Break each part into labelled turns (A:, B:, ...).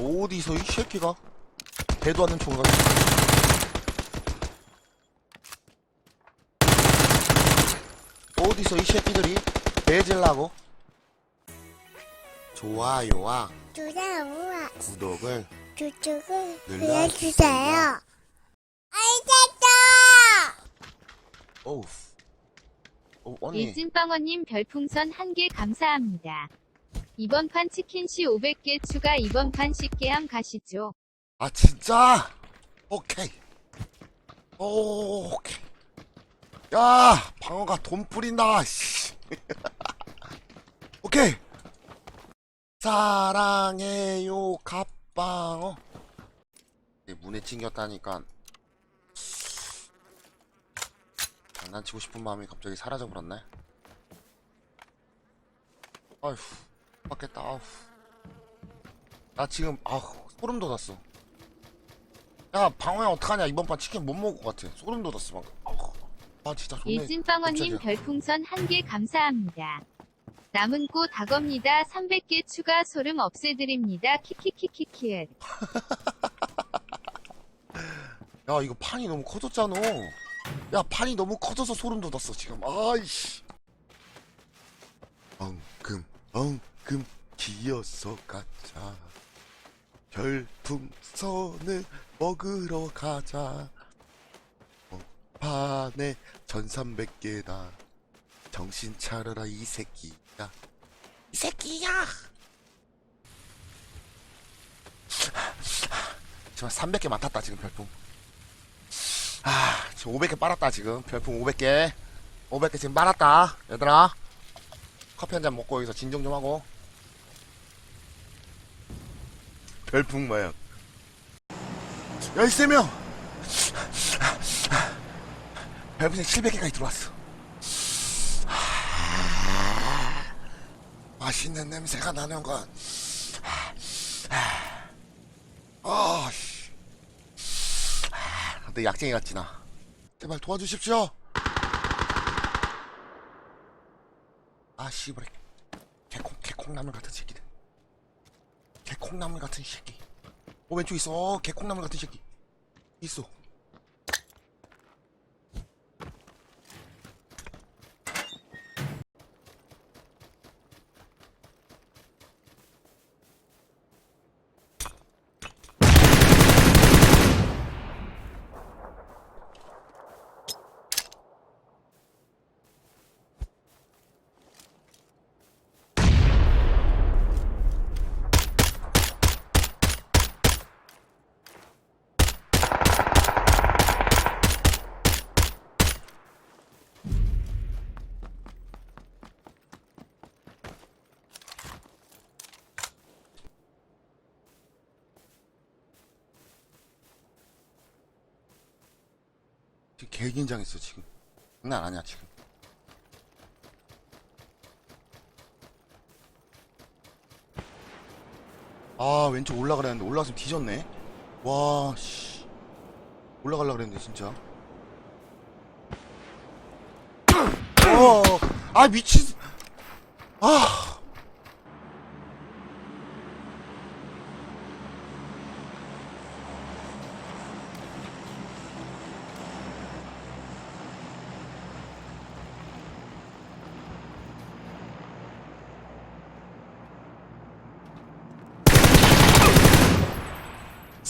A: 어디서 이 새끼가? 대도 않는 총을 가지고 어디서 이 새끼들이 배질라고? 좋아요와.
B: 좋아요와.
A: 구독을
B: 구독을
A: 눌러주세요.
B: 알겠다!
A: 어우. 어, 언니.
C: 일진빵원님 별풍선 한 개 감사합니다. 이번 판 치킨시 500개 추가 이번 판 식게함 가시죠.
A: 아 진짜? 오케이. 오, 오케이. 야 방어가 돈 뿌린다 씨. 오케이. 사랑해요 갑방어. 문에 찡겼다니까. 장난치고 싶은 마음이 갑자기 사라져버렸네. 아휴 맞겠다. 아휴 나 지금 아우 소름 돋았어. 야 방어야 어떡하냐. 이번 판 치킨 못 먹을 것 같아. 소름 돋았어 방금. 아우, 아 진짜 좋네.
C: 일진빵원님
A: 깜짝이야.
C: 별풍선 한 개 감사합니다. 남은 꽃 다겁니다. 300개 추가 소름 없애드립니다. 키키키키키.
A: 야 이거 판이 너무 커졌잖아. 야 판이 너무 커져서 소름 돋았어 지금. 아이씨. 엉금 엉 금 기어서 가자 별풍선을 먹으러 가자 어, 판에 전삼백 개다 정신 차려라 이 새끼야 이 새끼야 지금 300개 맡았다 지금 별풍 아, 지금 500개 빨았다, 지금. 별풍 500개. 500개 지금 빨았다. 얘들아. 커피 한 잔 먹고 여기서 진정 좀 하고. 별풍 모양. 야, 이 세명 별풍 700개까지 들어왔어. 맛있는 냄새가 나는 건. 아, 씨. 근데 약쟁이 같지 나 제발 도와주십시오 아 씨발 개콩 개콩나물 같은 새끼들 개 콩나물 같은 새끼. 어 왼쪽 있어. 어, 개콩나물 같은 새끼. 있어 지금 개 긴장했어 지금. 장난 아니야 지금. 아 왼쪽 올라가려 했는데 올라갔으면 뒤졌네. 와씨. 올라가려 그랬는데 진짜. 어, 아 미친. 아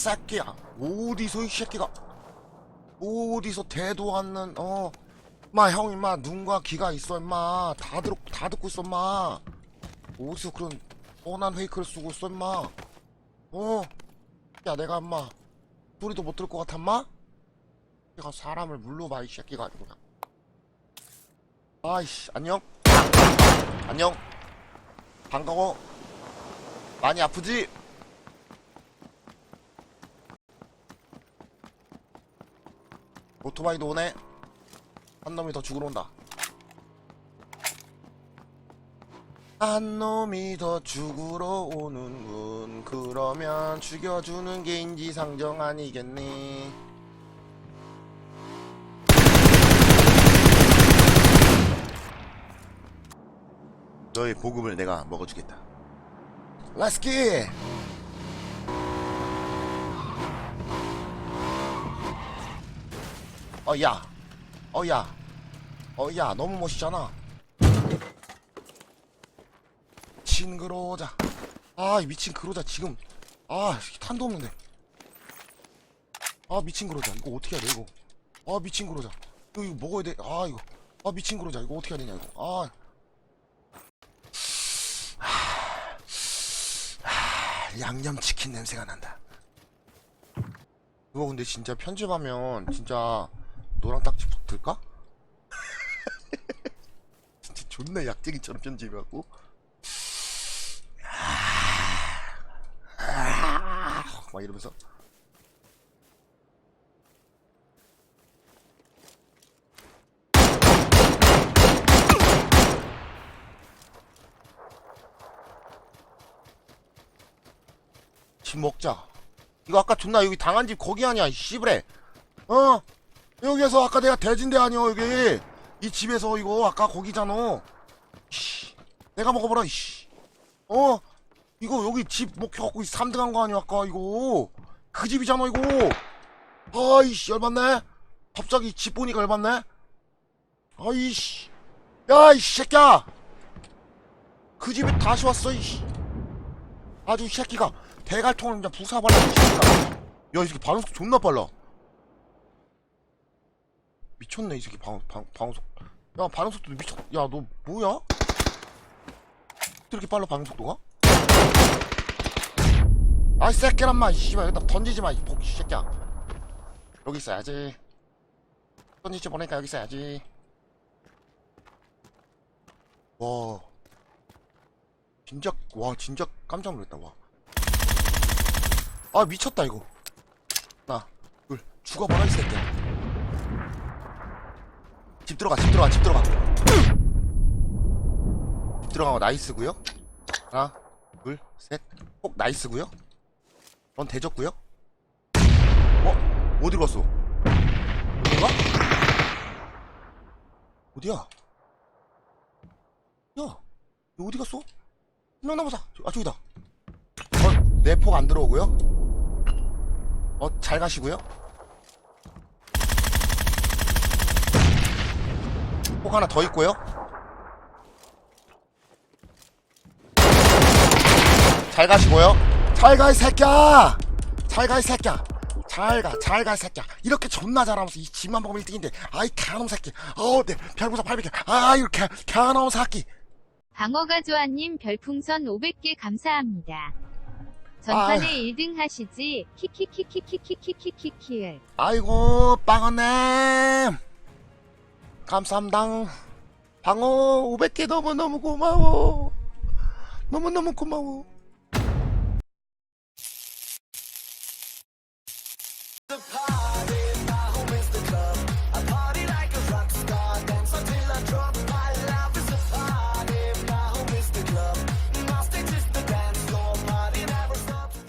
A: 새끼야. 어디서 이 새끼가? 어디서 대도 않는 어 마 형 임마 눈과 귀가 있어 임마. 다 들어 다 듣고 있어 임마. 어디서 그런 뻔한 페이크를 쓰고 있어 임마. 어야 내가 임마 소리도 못 들을 것 같아 임마? 내가 사람을 물러봐 이 새끼가 그냥 아이씨 안녕. 안녕. 반가워. 많이 아프지? 오토바이도 오네. 한 놈이 더 죽으러 온다. 한 놈이 더 죽으러 오는군. 그러면 죽여주는 게 인지상정 아니겠니? 너의 보급을 내가 먹어주겠다. 렛츠기! 어야. 어야. 어야 너무 멋있잖아. 미친 그로자. 아이 미친 그로자 지금. 아 탄도 없는데. 아 미친 그로자. 이거 어떻게 해야 돼 이거? 아 미친 그로자. 이거, 이거 먹어야 돼 아 이거. 아 미친 그로자. 이거 어떻게 해야 되냐 이거? 아. 양념치킨 냄새가 난다. 이거 근데 진짜 편집하면 진짜 노랑 딱지 붙을까? 진짜 존나 약쟁이처럼 편집해갖고. 막 이러면서. 집 먹자. 이거 아까 존나 여기 당한 집 거기 아니야 이 씨부레. 어 여기에서 아까 내가 대진대 아니야 여기. 이 집에서 이거 아까 거기잖아. 씨 내가 먹어보라 이씨. 어? 이거 여기 집 먹혀갖고 3등한 거 아니야 아까 이거? 그 집이잖아 이거. 아이씨 열받네. 갑자기 집 보니까 열받네. 아이씨. 야 이 새끼야. 그 집에 다시 왔어 이씨. 아주 이 새끼가 대갈통을 그냥 부숴발라 이 새끼가. 야이 새끼 반응 속 존나 빨라 미쳤네 이 새끼 방, 방, 방속 야 반응 속도 미쳤 야 너 뭐야? 이렇게 빨라 반응 속도가? 아이 새끼란 마 씨발. 여기다 던지지 마이 복이 새끼야. 여기 있어야지. 던지지 보니까 여기 있어야지. 와. 진짜 와 진짜 깜짝 놀랐다 와아 미쳤다 이거. 하나 둘 죽어봐라 이 새끼야 집 들어가 집 들어가 집 들어가 집 들어가고 나이스구요 하나 둘셋꼭 나이스구요 넌 대졌구요 어? 어디로 갔어 어디가? 어디야? 야, 너 어디 갔어? 명 남았다. 아, 저기다. 어, 내 폭 안 들어오고요. 어, 잘 가시고요. 폭 하나 더 있고요. 잘 가시고요. 잘 가, 이 새끼야! 잘 가, 이 새끼야! 잘 가, 잘 가, 이 새끼야! 이렇게 존나 잘하면서 이 집만 먹으면 1등인데, 아이, 개놈 새끼! 어우, 네, 별부사 800개! 아, 이렇게, 개놈 새끼!
C: 방어가 조아님 별풍선 500개 감사합니다. 전판에
A: 아휴.
C: 1등 하시지 키키키키키키키키키키
A: 아이고 빵어님 감사합니다. 방어 500개 너무너무 고마워. 너무너무 고마워